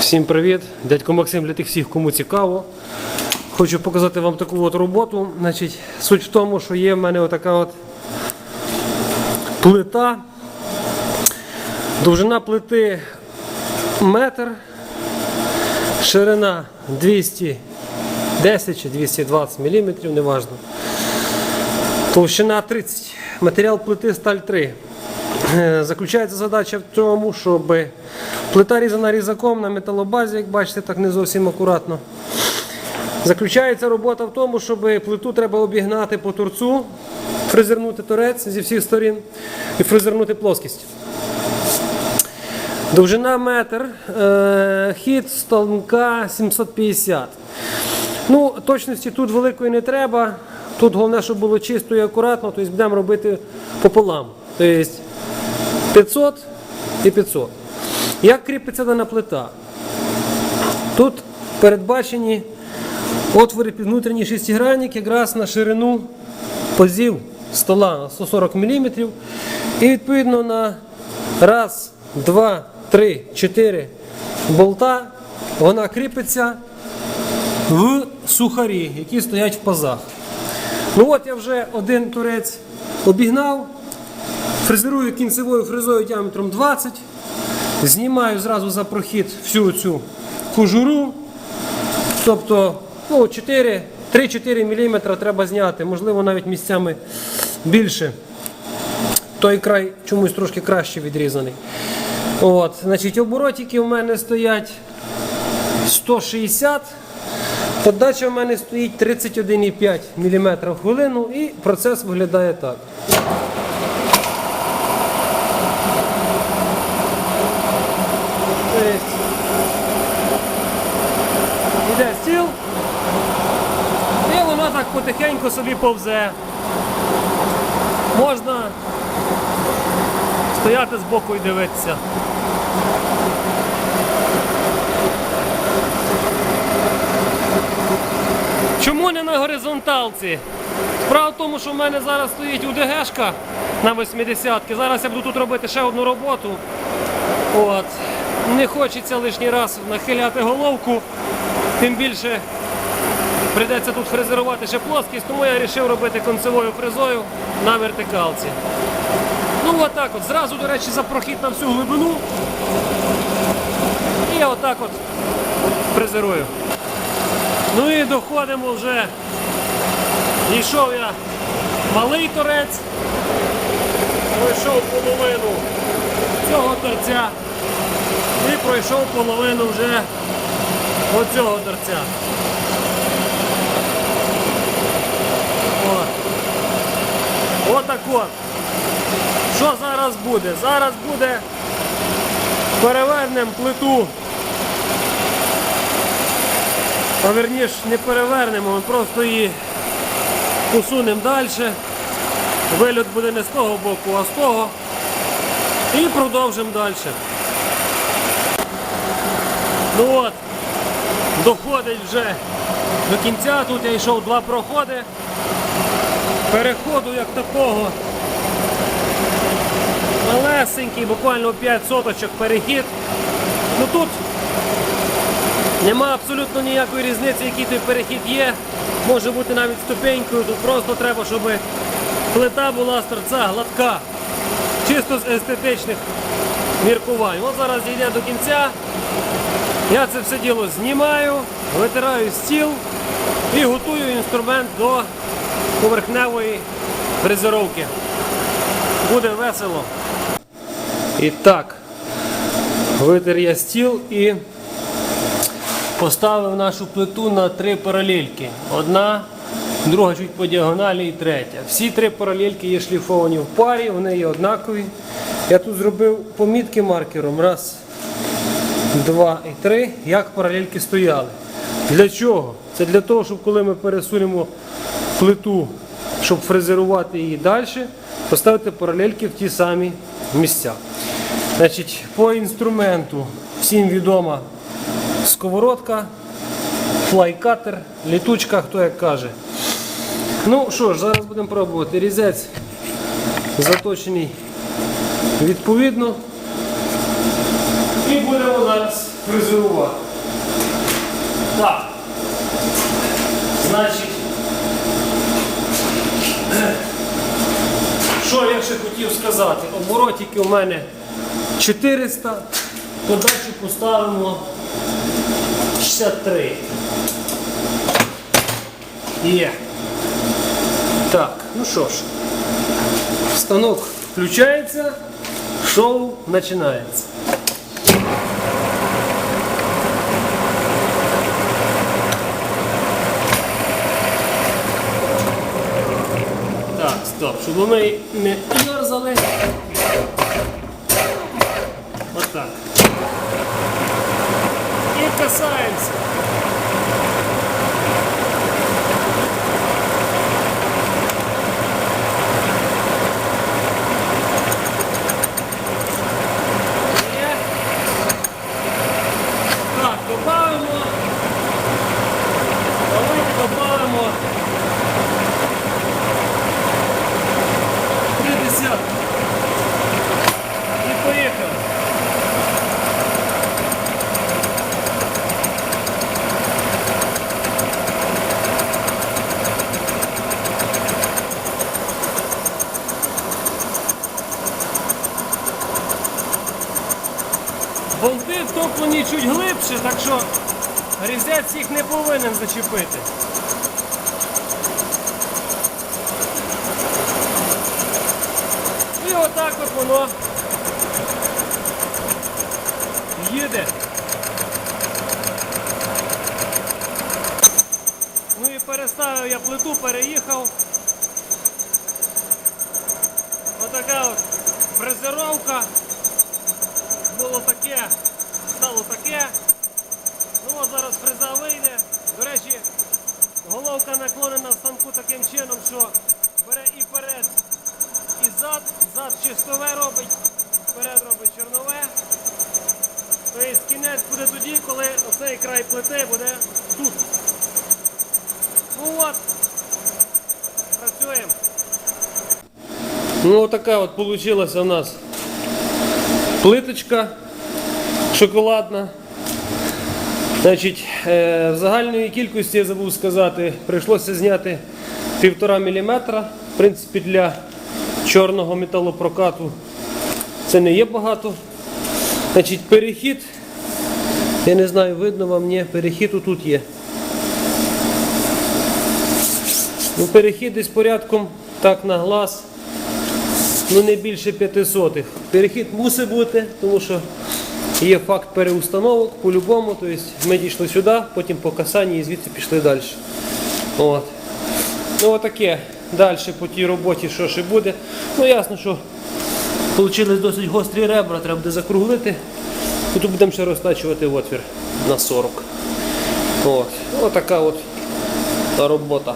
Всім привіт! Дядько Максим для тих всіх, кому цікаво. Хочу показати вам таку от роботу. Значить, суть в тому, що є в мене отака от плита. Довжина плити метр, ширина 210 чи 220 мм, неважно. Товщина 30. Матеріал плити сталь 3. Е, Заключається задача в тому, щоб плита різана різаком на металобазі, як бачите, так не зовсім акуратно. Заключається робота в тому, щоб плиту треба обігнати по торцу, фрезернути торець зі всіх сторін і фрезернути плоскість. Довжина метр, е, хід станка 750. Ну, точності тут великої не треба. Тут головне, щоб було чисто і акуратно, тобто будемо робити пополам. Тобто 500 і 500. Як кріпиться дана плита? Тут передбачені отвори під внутрішній шестигранник якраз на ширину позів стола на 140 мм. І відповідно на раз, два, три, чотири болта вона кріпиться в сухарі, які стоять в пазах. Ну от я вже один турець обігнав, фрезерую кінцевою фрезою діаметром 20, знімаю зразу за прохід всю цю кожуру. Тобто ну, 3-4 мм треба зняти, можливо навіть місцями більше. Той край чомусь трошки краще відрізаний. От, значить, оборотики у мене стоять 160. Подача в мене стоїть 31,5 мм в хвилину і процес виглядає так. Тобто, Іде стіл, і воно так потихеньку собі повзе. Можна стояти збоку і дивитися. Чому не на горизонталці? Справа в тому, що в мене зараз стоїть УДГшка на 80-ки. Зараз я буду тут робити ще одну роботу. От. Не хочеться лишній раз нахиляти головку, тим більше прийдеться тут фрезерувати ще плоскість, тому я вирішив робити концевою фрезою на вертикалці. Ну отак от, зразу, до речі, за прохід на всю глибину. І я отак от фрезерую. Ну і доходимо вже. Дійшов я малий торець, пройшов половину цього торця і пройшов половину вже оцього торця. От. Отак от. Що зараз буде? Зараз буде перевернемо плиту. А не перевернемо, ми просто її посунемо далі. Вильот буде не з того боку, а з того. І продовжимо далі. Ну от, доходить вже до кінця. Тут я йшов два проходи. Переходу як такого малесенький, буквально 5 соточок перехід. Ну тут нема абсолютно ніякої різниці, який той перехід є. Може бути навіть ступенькою. Тут просто треба, щоб плита була з торця гладка. Чисто з естетичних міркувань. От зараз дійде до кінця. Я це все діло знімаю, витираю стіл і готую інструмент до поверхневої фрезеровки. Буде весело. І так, витер я стіл і поставив нашу плиту на три паралельки. Одна, друга чуть по діагоналі і третя. Всі три паралельки є шліфовані в парі, вони є однакові. Я тут зробив помітки маркером. Раз, два і три, як паралельки стояли. Для чого? Це для того, щоб коли ми пересунемо плиту, щоб фрезерувати її далі, поставити паралельки в ті самі місця. Значить, по інструменту всім відома сковородка, флайкатер, літучка, хто як каже. Ну що ж, зараз будемо пробувати. Різець заточений відповідно. І будемо зараз фрезерувати. Так. Значить. Що я ще хотів сказати? Оборотики у мене 400, подачу поставимо 63. Є. Так, ну що ж, станок включається, шоу починається. Так, стоп, щоб вони не йорзали. Отак. І касаємося. Є. Так, добавимо. Давайте добавимо. Три десятки. І поїхали. Болти чуть глибше, так що різець їх не повинен зачепити. І отак от воно їде. Ну і переставив я плиту, переїхав. Отака от фрезеровка. Було таке, стало таке. Ну от зараз фреза вийде. До речі, головка наклонена в станку таким чином, що бере і вперед, і зад. Зад чистове робить, вперед робить чорнове. Тобто кінець буде тоді, коли оцей край плити буде тут. Ну от, працюємо. Ну така от вийшла у нас плиточка шоколадна. Значить, е, в загальної кількості я забув сказати, прийшлося зняти 1,5 мм. В принципі, для чорного металопрокату це не є багато. Значить, перехід, я не знаю, видно вам, ні, перехід отут є. Ну, перехід десь порядком так на глаз ну не більше 500. Перехід мусить бути, тому що є факт переустановок по-любому. Тобто ми дійшли сюди, потім по касанні і звідси пішли далі. От. Ну отаке. Далі по тій роботі що ще буде. Ну ясно, що вийшли досить гострі ребра, треба буде закруглити. І тут будемо ще розтачувати отвір на 40. От. Отака от робота.